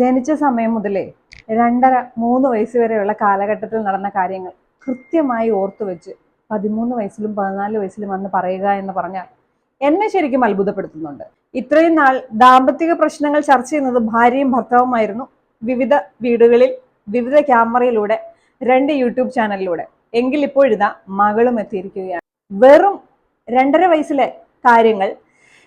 ജനിച്ച സമയം മുതലേ രണ്ടര മൂന്ന് വയസ്സ് വരെയുള്ള കാലഘട്ടത്തിൽ നടന്ന കാര്യങ്ങൾ കൃത്യമായി ഓർത്തു വെച്ച് പതിമൂന്ന് വയസ്സിലും പതിനാല് വയസ്സിലും വന്ന് പറയുക എന്ന് പറഞ്ഞാൽ എന്നെ ശരിക്കും അത്ഭുതപ്പെടുത്തുന്നുണ്ട്. ഇത്രയും നാൾ ദാമ്പത്തിക പ്രശ്നങ്ങൾ ചർച്ച ചെയ്യുന്നത് ഭാര്യയും ഭർത്താവുമായിരുന്നു. വിവിധ വീടുകളിൽ വിവിധ ക്യാമറയിലൂടെ രണ്ട് യൂട്യൂബ് ചാനലിലൂടെ. എങ്കിൽ ഇപ്പോഴിതാ മകളും എത്തിയിരിക്കുകയാണ്. വെറും രണ്ടര വയസ്സിലെ കാര്യങ്ങൾ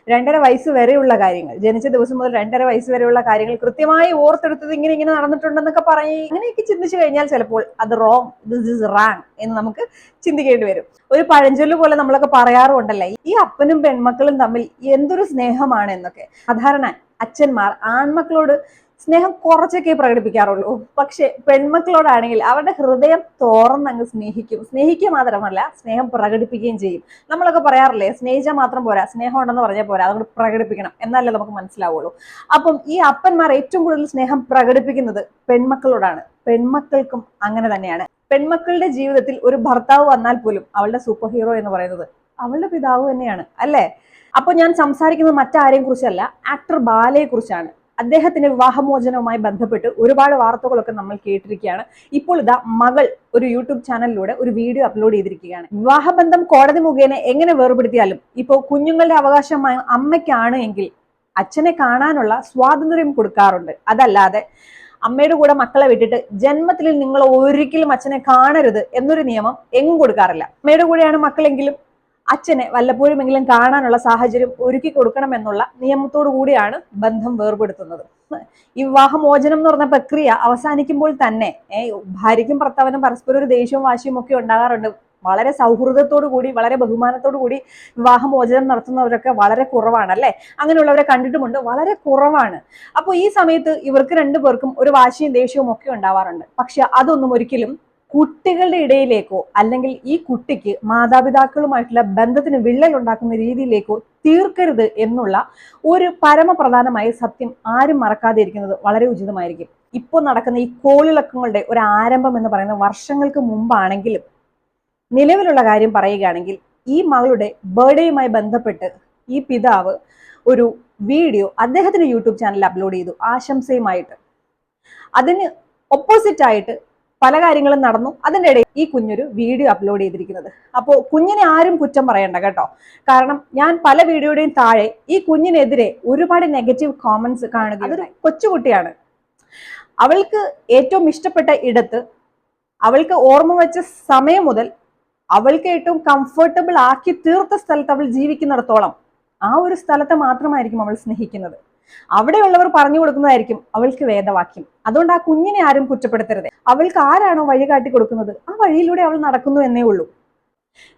രണ്ടര വയസ്സ് വരെയുള്ള കാര്യങ്ങൾ. ജനിച്ച ദിവസം മുതൽ രണ്ടര വയസ്സ് വരെയുള്ള കാര്യങ്ങൾ കൃത്യമായി ഓർത്തെടുത്തത് ഇങ്ങനെ ഇങ്ങനെ നടന്നിട്ടുണ്ടെന്നൊക്കെ പറയും. അങ്ങനെയൊക്കെ ചിന്തിച്ചു കഴിഞ്ഞാൽ ചിലപ്പോൾ അത് റോങ് ദിസ് ഇസ് റാങ് എന്ന് നമുക്ക് ചിന്തിക്കേണ്ടി വരും. ഒരു പഴഞ്ചൊല്ല് പോലെ നമ്മളൊക്കെ പറയാറുണ്ടല്ലേ ഈ അപ്പനും പെൺമക്കളും തമ്മിൽ എന്തൊരു സ്നേഹമാണ് എന്നൊക്കെ. സാധാരണ അച്ഛന്മാർ ആൺമക്കളോട് സ്നേഹം കുറച്ചൊക്കെ പ്രകടിപ്പിക്കാറുള്ളൂ പക്ഷെ പെൺമക്കളോടാണെങ്കിൽ അവരുടെ ഹൃദയം തോറന്നങ്ങ് സ്നേഹിക്കും. സ്നേഹിക്കുക മാത്രമല്ല സ്നേഹം പ്രകടിപ്പിക്കുകയും ചെയ്യും. നമ്മളൊക്കെ പറയാറില്ലേ സ്നേഹിച്ചാൽ മാത്രം പോരാ സ്നേഹം ഉണ്ടെന്ന് പറഞ്ഞാൽ പോരാ അതുകൊണ്ട് പ്രകടിപ്പിക്കണം എന്നല്ലേ നമുക്ക് മനസ്സിലാവുള്ളൂ. അപ്പം ഈ അപ്പന്മാർ ഏറ്റവും കൂടുതൽ സ്നേഹം പ്രകടിപ്പിക്കുന്നത് പെൺമക്കളോടാണ്. പെൺമക്കൾക്കും അങ്ങനെ തന്നെയാണ്. പെൺമക്കളുടെ ജീവിതത്തിൽ ഒരു ഭർത്താവ് വന്നാൽ പോലും അവളുടെ സൂപ്പർ ഹീറോ എന്ന് പറയുന്നത് അവളുടെ പിതാവ് തന്നെയാണ് അല്ലേ? അപ്പോൾ ഞാൻ സംസാരിക്കുന്നത് മറ്റാരെയും കുറിച്ചല്ല ആക്ടർ ബാലയെ കുറിച്ചാണ് അദ്ദേഹത്തിന്റെ വിവാഹമോചനവുമായി ബന്ധപ്പെട്ട് ഒരുപാട് വാർത്തകളൊക്കെ നമ്മൾ കേട്ടിരിക്കുകയാണ്. ഇപ്പോൾ ഇതാ മകൾ ഒരു യൂട്യൂബ് ചാനലിലൂടെ ഒരു വീഡിയോ അപ്ലോഡ് ചെയ്തിരിക്കുകയാണ്. വിവാഹബന്ധം കോടതി മുഖേന എങ്ങനെ വേർപെടുത്തിയാലും ഇപ്പോൾ കുഞ്ഞുങ്ങളുടെ അവകാശമായ അമ്മയ്ക്കാണ് എങ്കിൽ അച്ഛനെ കാണാനുള്ള സ്വാതന്ത്ര്യം കൊടുക്കാറുണ്ട്. അതല്ലാതെ അമ്മയുടെ കൂടെ മക്കളെ വിട്ടിട്ട് ജന്മത്തിൽ നിങ്ങൾ ഒരിക്കലും അച്ഛനെ കാണരുത് എന്നൊരു നിയമം എങ്ങും കൊടുക്കാറില്ല. അമ്മയുടെ കൂടെയാണ് മക്കളെങ്കിലും അച്ഛനെ വല്ലപ്പോഴുമെങ്കിലും കാണാനുള്ള സാഹചര്യം ഒരുക്കി കൊടുക്കണമെന്നുള്ള നിയമത്തോടു കൂടിയാണ് ബന്ധം വേർപെടുത്തുന്നത്. ഈ വിവാഹമോചനം എന്ന് പറഞ്ഞ പ്രക്രിയ അവസാനിക്കുമ്പോൾ തന്നെ ഭാര്യയ്ക്കും ഭർത്താവിനും പരസ്പരം ഒരു ദേഷ്യവും വാശിയും ഒക്കെ ഉണ്ടാകാറുണ്ട്. വളരെ സൗഹൃദത്തോടു കൂടി വളരെ ബഹുമാനത്തോടു കൂടി വിവാഹമോചനം നടത്തുന്നവരൊക്കെ വളരെ കുറവാണ് അല്ലെ? അങ്ങനെയുള്ളവരെ കണ്ടിട്ടുമുണ്ട് വളരെ കുറവാണ്. അപ്പോൾ ഈ സമയത്ത് ഇവർക്ക് രണ്ടുപേർക്കും ഒരു വാശിയും ദേഷ്യവും ഒക്കെ ഉണ്ടാവാറുണ്ട്. പക്ഷെ അതൊന്നും ഒരിക്കലും കുട്ടികളുടെ ഇടയിലേക്കോ അല്ലെങ്കിൽ ഈ കുട്ടിക്ക് മാതാപിതാക്കളുമായിട്ടുള്ള ബന്ധത്തിന് വിള്ളൽ ഉണ്ടാക്കുന്ന രീതിയിലേക്കോ തീർക്കരുത് എന്നുള്ള ഒരു പരമപ്രധാനമായ സത്യം ആരും മറക്കാതെ ഇരിക്കുന്നത് വളരെ ഉചിതമായിരിക്കും. ഇപ്പോൾ നടക്കുന്ന ഈ കോളിളക്കങ്ങളുടെ ഒരു ആരംഭം എന്ന് പറയുന്ന വർഷങ്ങൾക്ക് മുമ്പാണെങ്കിലും നിലവിലുള്ള കാര്യം പറയുകയാണെങ്കിൽ ഈ മകളുടെ ബർത്ത്ഡേയുമായി ബന്ധപ്പെട്ട് ഈ പിതാവ് ഒരു വീഡിയോ അദ്ദേഹത്തിന്റെ യൂട്യൂബ് ചാനലിൽ അപ്ലോഡ് ചെയ്തു ആശംസയുമായിട്ട്. അതിന് ഓപ്പോസിറ്റ് ആയിട്ട് പല കാര്യങ്ങളും നടന്നു. അതിന്റെ ഇടയിൽ ഈ കുഞ്ഞൊരു വീഡിയോ അപ്ലോഡ് ചെയ്തിരിക്കുന്നത്. അപ്പോൾ കുഞ്ഞിനെ ആരും കുറ്റം പറയണ്ട കേട്ടോ. കാരണം ഞാൻ പല വീഡിയോയുടെയും താഴെ ഈ കുഞ്ഞിനെതിരെ ഒരുപാട് നെഗറ്റീവ് കോമൻസ് കാണുക അതൊരു കൊച്ചുകുട്ടിയാണ്. അവൾക്ക് ഏറ്റവും ഇഷ്ടപ്പെട്ട ഇടത്ത് അവൾക്ക് ഓർമ്മ വെച്ച സമയം മുതൽ അവൾക്ക് ഏറ്റവും കംഫർട്ടബിൾ ആക്കി തീർത്ത സ്ഥലത്ത് അവൾ ജീവിക്കുന്നിടത്തോളം ആ ഒരു സ്ഥലത്തെ മാത്രമായിരിക്കും അവൾ സ്നേഹിക്കുന്നത്. അവിടെയുള്ളവർ പറഞ്ഞു കൊടുക്കുന്നതായിരിക്കും അവൾക്ക് വേദവാക്യം. അതുകൊണ്ട് ആ കുഞ്ഞിനെ ആരും കുറ്റപ്പെടുത്തരുത്. അവൾക്ക് ആരാണോ വഴി കാട്ടി കൊടുക്കുന്നത്? ആ വഴിയിലൂടെ അവൾ നടക്കുന്നു എന്നേ ഉള്ളൂ.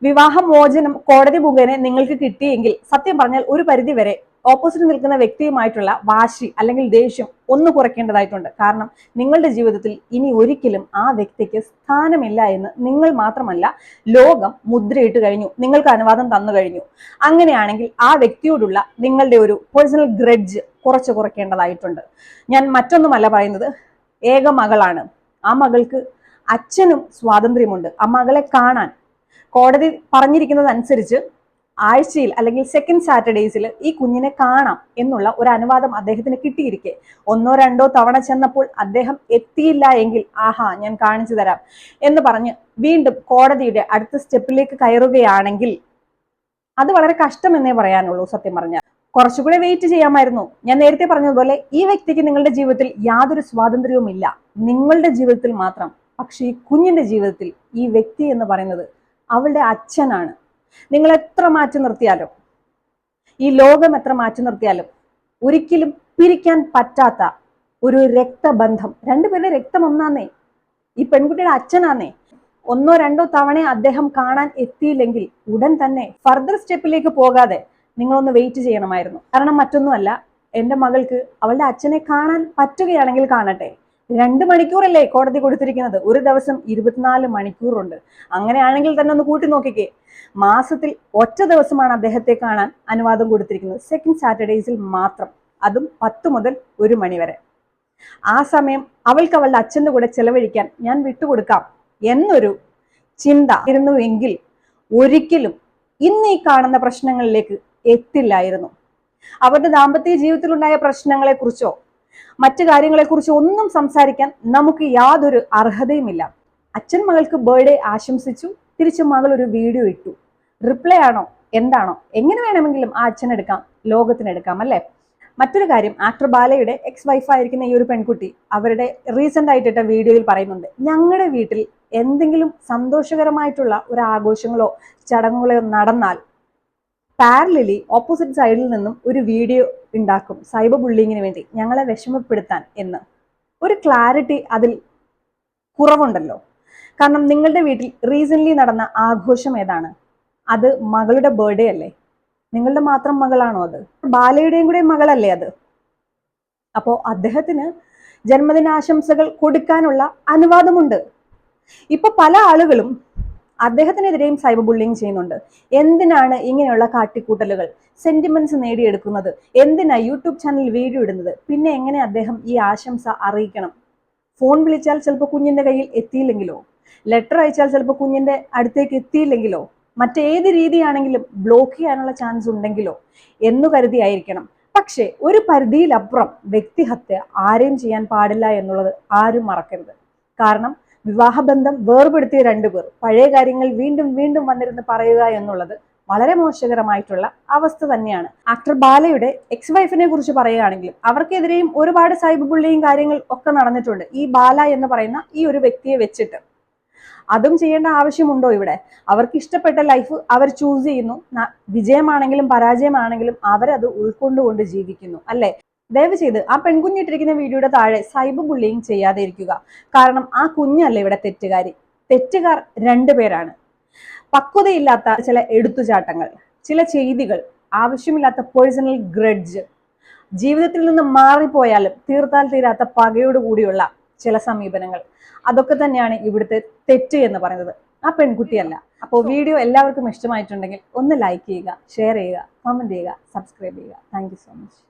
വിവാഹമോചനം കോടതി മുഖേന നിങ്ങൾക്ക് കിട്ടിയെങ്കിൽ സത്യം പറഞ്ഞാൽ ഒരു പരിധി വരെ ഓപ്പോസിറ്റ് നിൽക്കുന്ന വ്യക്തിയുമായിട്ടുള്ള വാശി അല്ലെങ്കിൽ ദേഷ്യം ഒന്ന് കുറയ്ക്കേണ്ടതായിട്ടുണ്ട്. കാരണം നിങ്ങളുടെ ജീവിതത്തിൽ ഇനി ഒരിക്കലും ആ വ്യക്തിക്ക് സ്ഥാനമില്ല എന്ന് നിങ്ങൾ മാത്രമല്ല ലോകം മുദ്രയിട്ട് കഴിഞ്ഞു. നിങ്ങൾക്ക് അനുവാദം തന്നു കഴിഞ്ഞു. അങ്ങനെയാണെങ്കിൽ ആ വ്യക്തിയോടുള്ള നിങ്ങളുടെ ഒരു പേഴ്സണൽ ഗ്രഡ്ജ് കുറച്ച് കുറയ്ക്കേണ്ടതായിട്ടുണ്ട്. ഞാൻ മറ്റൊന്നുമല്ല പറയുന്നത് ഏക മകളാണ്. ആ മകൾക്ക് അച്ഛനും സ്വാതന്ത്ര്യമുണ്ട്. ആ മകളെ കാണാൻ കോടതി പറഞ്ഞിരിക്കുന്നതനുസരിച്ച് ആഴ്ചയിൽ അല്ലെങ്കിൽ സെക്കൻഡ് സാറ്റർഡേയ്സിൽ ഈ കുഞ്ഞിനെ കാണാം എന്നുള്ള ഒരു അനുവാദം അദ്ദേഹത്തിന് കിട്ടിയിരിക്കെ. ഒന്നോ രണ്ടോ തവണ ചെന്നപ്പോൾ അദ്ദേഹം എത്തിയില്ല എങ്കിൽ ആഹാ ഞാൻ കാണിച്ചു തരാം എന്ന് പറഞ്ഞ് വീണ്ടും കോടതിയുടെ അടുത്ത സ്റ്റെപ്പിലേക്ക് കയറുകയാണെങ്കിൽ അത് വളരെ കഷ്ടമെന്നേ പറയാനുള്ളൂ സത്യം പറഞ്ഞാൽ. കുറച്ചുകൂടെ വെയിറ്റ് ചെയ്യാമായിരുന്നു. ഞാൻ നേരത്തെ പറഞ്ഞതുപോലെ ഈ വ്യക്തിക്ക് നിങ്ങളുടെ ജീവിതത്തിൽ യാതൊരു സ്വാതന്ത്ര്യവും ഇല്ല. നിങ്ങളുടെ ജീവിതത്തിൽ മാത്രം. പക്ഷെ ഈ കുഞ്ഞിന്റെ ജീവിതത്തിൽ ഈ വ്യക്തി എന്ന് പറയുന്നത് അവളുടെ അച്ഛനാണ്. നിങ്ങൾ എത്ര മാറ്റി നിർത്തിയാലും ഈ ലോകം എത്ര മാറ്റി നിർത്തിയാലും ഒരിക്കലും പിരിക്കാൻ പറ്റാത്ത ഒരു രക്തബന്ധം. രണ്ടുപേരുടെ രക്തം ഒന്നാന്നേ. ഈ പെൺകുട്ടിയുടെ അച്ഛനാന്നേ. ഒന്നോ രണ്ടോ തവണ അദ്ദേഹം കാണാൻ എത്തിയില്ലെങ്കിൽ ഉടൻ തന്നെ ഫർദർ സ്റ്റെപ്പിലേക്ക് പോകാതെ നിങ്ങളൊന്ന് വെയിറ്റ് ചെയ്യണമായിരുന്നു. കാരണം മറ്റൊന്നുമല്ല എന്റെ മകൾക്ക് അവളുടെ അച്ഛനെ കാണാൻ പറ്റുകയാണെങ്കിൽ കാണട്ടെ. രണ്ട് മണിക്കൂറല്ലേ കോടതി കൊടുത്തിരിക്കുന്നത്? ഒരു ദിവസം ഇരുപത്തിനാല് മണിക്കൂറുണ്ട്. അങ്ങനെയാണെങ്കിൽ തന്നെ ഒന്ന് കൂട്ടി നോക്കിക്കേ. മാസത്തിൽ ഒറ്റ ദിവസമാണ് അദ്ദേഹത്തെ കാണാൻ അനുവാദം കൊടുത്തിരിക്കുന്നത്. സെക്കൻഡ് സാറ്റർഡേസിൽ മാത്രം. അതും പത്ത് മുതൽ ഒരു മണി വരെ. ആ സമയം അവൾക്ക് അവളുടെ അച്ഛന്റെ കൂടെ ചെലവഴിക്കാൻ ഞാൻ വിട്ടുകൊടുക്കാം എന്നൊരു ചിന്ത ഇരുന്നുവെങ്കിൽ ഒരിക്കലും ഇന്ന് ഈ കാണുന്ന പ്രശ്നങ്ങളിലേക്ക് എത്തില്ലായിരുന്നു അവരുടെ ദാമ്പത്യ ജീവിതത്തിലുണ്ടായ പ്രശ്നങ്ങളെക്കുറിച്ചോ മറ്റു കാര്യങ്ങളെക്കുറിച്ച് ഒന്നും സംസാരിക്കാൻ നമുക്ക് യാതൊരു അർഹതയുമില്ല. അച്ഛൻ മകൾക്ക് ബർത്ത്ഡേ ആശംസിച്ചു തിരിച്ചു മകൾ ഒരു വീഡിയോ ഇട്ടു. റിപ്ലൈ ആണോ? എന്താണോ? എങ്ങനെ വേണമെങ്കിലും ആ അച്ഛനെടുക്കാം ലോകത്തിനെടുക്കാം അല്ലേ? മറ്റൊരു കാര്യം ആക്ടർ ബാലയുടെ എക്സ് വൈഫായിരിക്കുന്ന ഈ ഒരു പെൺകുട്ടി അവരുടെ റീസെന്റ് ആയിട്ടിട്ട വീഡിയോയിൽ പറയുന്നുണ്ട് ഞങ്ങളുടെ വീട്ടിൽ എന്തെങ്കിലും സന്തോഷകരമായിട്ടുള്ള ഒരു ആഘോഷങ്ങളോ ചടങ്ങുകളോ നടന്നാൽ പാരലലി ഓപ്പോസിറ്റ് സൈഡിൽ നിന്നും ഒരു വീഡിയോ ഉണ്ടാക്കും. സൈബർ ബുള്ളിങ്ങിന് വേണ്ടി. ഞങ്ങളെ വിഷമപ്പെടുത്താൻ എന്ന്. ഒരു ക്ലാരിറ്റി അതിൽ കുറവുണ്ടല്ലോ. കാരണം നിങ്ങളുടെ വീട്ടിൽ റീസെന്റ്ലി നടന്ന ആഘോഷം ഏതാണ്? അത് മകളുടെ ബർത്ത്ഡേ അല്ലേ? നിങ്ങളുടെ മാത്രം മകളാണോ അത്? ബാലയുടെയും കൂടെ മകളല്ലേ അത്? അപ്പോ അദ്ദേഹത്തിന് ജന്മദിനാശംസകൾ കൊടുക്കാനുള്ള അനുവാദമുണ്ട്. ഇപ്പൊ പല ആളുകളും അദ്ദേഹത്തിനെതിരെയും സൈബർ ബുള്ളിങ് ചെയ്യുന്നുണ്ട്. എന്തിനാണ് ഇങ്ങനെയുള്ള കാട്ടിക്കൂട്ടലുകൾ? സെന്റിമെന്റ്സ് നേടിയെടുക്കുന്നത്. എന്തിനാ യൂട്യൂബ് ചാനൽ വീഡിയോ ഇടുന്നത്? പിന്നെ എങ്ങനെ അദ്ദേഹം ഈ ആശംസ അറിയിക്കണം? ഫോൺ വിളിച്ചാൽ ചിലപ്പോൾ കുഞ്ഞിന്റെ കയ്യിൽ എത്തിയില്ലെങ്കിലോ? ലെറ്റർ അയച്ചാൽ ചിലപ്പോൾ കുഞ്ഞിന്റെ അടുത്തേക്ക് എത്തിയില്ലെങ്കിലോ? മറ്റേത് രീതിയാണെങ്കിലും ബ്ലോക്ക് ചെയ്യാനുള്ള ചാൻസ് ഉണ്ടെങ്കിലോ? എന്നു കരുതിയായിരിക്കണം പക്ഷേ ഒരു പരിധിയിലപ്പുറം വ്യക്തിഹത്യ ആരെയും ചെയ്യാൻ പാടില്ല എന്നുള്ളത് ആരും മറക്കരുത്. കാരണം വിവാഹബന്ധം വേർപെടുത്തിയ രണ്ടുപേർ പഴയ കാര്യങ്ങൾ വീണ്ടും വീണ്ടും വന്നിരുന്ന് പറയുക എന്നുള്ളത് വളരെ മോശകരമായിട്ടുള്ള അവസ്ഥ തന്നെയാണ്. ആക്ടർ ബാലയുടെ എക്സ് വൈഫിനെ കുറിച്ച് പറയുകയാണെങ്കിലും അവർക്കെതിരെയും ഒരുപാട് സൈബർ ബുള്ളിയും കാര്യങ്ങൾ ഒക്കെ നടന്നിട്ടുണ്ട്. ഈ ബാല എന്ന് പറയുന്ന ഈ ഒരു വ്യക്തിയെ വെച്ചിട്ട്. അതും ചെയ്യേണ്ട ആവശ്യമുണ്ടോ ഇവിടെ? അവർക്ക് ഇഷ്ടപ്പെട്ട ലൈഫ് അവർ ചൂസ് ചെയ്യുന്നു. വിജയമാണെങ്കിലും പരാജയമാണെങ്കിലും അവരത് ഉൾക്കൊണ്ടുകൊണ്ട് ജീവിക്കുന്നു. അല്ലെ? ദയവ് ചെയ്ത് ആ പെൺകുഞ്ഞിട്ടിരിക്കുന്ന വീഡിയോയുടെ താഴെ സൈബർ ബുള്ളിങ് ചെയ്യാതെ ഇരിക്കുക. കാരണം ആ കുഞ്ഞല്ല ഇവിടെ തെറ്റുകാരി. തെറ്റുകാർ രണ്ടുപേരാണ് പക്വതയില്ലാത്ത ചില എടുത്തുചാട്ടങ്ങൾ ചില ചെയ്തികൾ ആവശ്യമില്ലാത്ത പേഴ്സണൽ ഗ്രഡ്ജ് ജീവിതത്തിൽ നിന്ന് മാറിപ്പോയാലും തീർത്താൽ തീരാത്ത പകയോട് കൂടിയുള്ള ചില സമീപനങ്ങൾ. അതൊക്കെ തന്നെയാണ് ഇവിടുത്തെ തെറ്റ് എന്ന് പറയുന്നത്. ആ പെൺകുട്ടിയല്ല. അപ്പോൾ വീഡിയോ എല്ലാവർക്കും ഇഷ്ടമായിട്ടുണ്ടെങ്കിൽ ഒന്ന് ലൈക്ക് ചെയ്യുക ഷെയർ ചെയ്യുക കമന്റ് ചെയ്യുക സബ്സ്ക്രൈബ് ചെയ്യുക. Thank so much